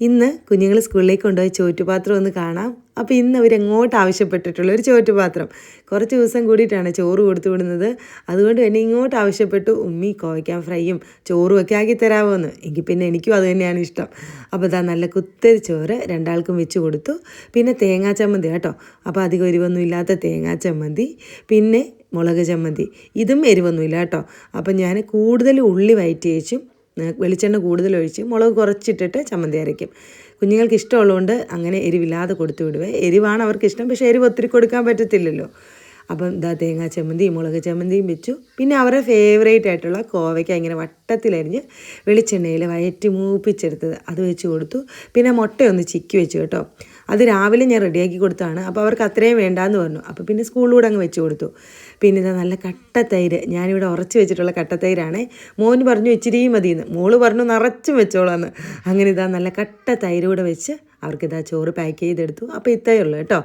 ഇന്ന് കുഞ്ഞുങ്ങൾ സ്കൂളിലേക്ക് കൊണ്ടുപോയി ചോറ്റുപാത്രം ഒന്ന് കാണാം. അപ്പോൾ ഇന്ന് അവരെങ്ങോട്ട് ആവശ്യപ്പെട്ടിട്ടുള്ള ഒരു ചോറ്റുപാത്രം. കുറച്ച് ദിവസം കൂടിയിട്ടാണ് ചോറ് കൊടുത്തു വിടുന്നത്. അതുകൊണ്ട് തന്നെ ഇങ്ങോട്ട് ആവശ്യപ്പെട്ടു ഉമ്മി കോവയ്ക്കാൻ ഫ്രൈയും ചോറും ഒക്കെ ആക്കി തരാമോന്ന് എങ്കിൽ പിന്നെ എനിക്കും അത് തന്നെയാണ് ഇഷ്ടം. അപ്പോൾ ഇതാ നല്ല കുത്തരി ചോറ് രണ്ടാൾക്കും വെച്ച് കൊടുത്തു. പിന്നെ തേങ്ങാ ചമ്മന്തി കേട്ടോ. അപ്പോൾ അധികം എരിവൊന്നും ഇല്ലാത്ത തേങ്ങാ ചമ്മന്തി. പിന്നെ മുളക് ചമ്മന്തി. ഇതും എരിവൊന്നുമില്ല കേട്ടോ. അപ്പം ഞാൻ കൂടുതൽ ഉള്ളി വയറ്റി വെച്ചും വെളിച്ചെണ്ണ കൂടുതൽ ഒഴിച്ച് മുളക് കുറച്ചിട്ടിട്ട് ചമ്മന്തി അരയ്ക്കും. കുഞ്ഞുങ്ങൾക്ക് ഇഷ്ടമുള്ളതുകൊണ്ട് അങ്ങനെ എരിവില്ലാതെ കൊടുത്തു വിടുവേ. എരിവാണ് അവർക്ക് ഇഷ്ടം പക്ഷേ എരിവ് ഒത്തിരി കൊടുക്കാൻ പറ്റത്തില്ലല്ലോ. അപ്പം ഇതാ തേങ്ങാ ചമ്മന്തി മുളക് ചമ്മന്തിയും വെച്ചു. പിന്നെ അവരുടെ ഫേവറേറ്റ് ആയിട്ടുള്ള കോവയ്ക്ക ഇങ്ങനെ വട്ടത്തിലരിഞ്ഞ് വെളിച്ചെണ്ണയിൽ വയറ്റി മൂപ്പിച്ചെടുത്തത് അത് വെച്ച് കൊടുത്തു. പിന്നെ മുട്ടയൊന്ന് ചിക്കി വെച്ചു കേട്ടോ. അത് രാവിലെ ഞാൻ റെഡിയാക്കി കൊടുത്താണ് അപ്പോൾ അവർക്ക് അത്രയും വേണ്ടാന്ന് പറഞ്ഞു. അപ്പോൾ പിന്നെ സ്കൂളിലൂടെ അങ്ങ് വെച്ച് കൊടുത്തു. പിന്നെ ഇതാ നല്ല കട്ടത്തൈര്. ഞാനിവിടെ ഉറച്ച് വെച്ചിട്ടുള്ള കട്ടത്തൈരാണ്. മോന് പറഞ്ഞു ഇച്ചിരി മതിയെന്ന്. മോൾ പറഞ്ഞു നിറച്ചും വെച്ചോളാന്ന്. അങ്ങനെ ഇതാ നല്ല കട്ട തൈരൂടെ വെച്ച് അവർക്കിതാ ചോറ് പാക്ക് ചെയ്തെടുത്തു. അപ്പോൾ ഇത്രയേ ഉള്ളൂ കേട്ടോ.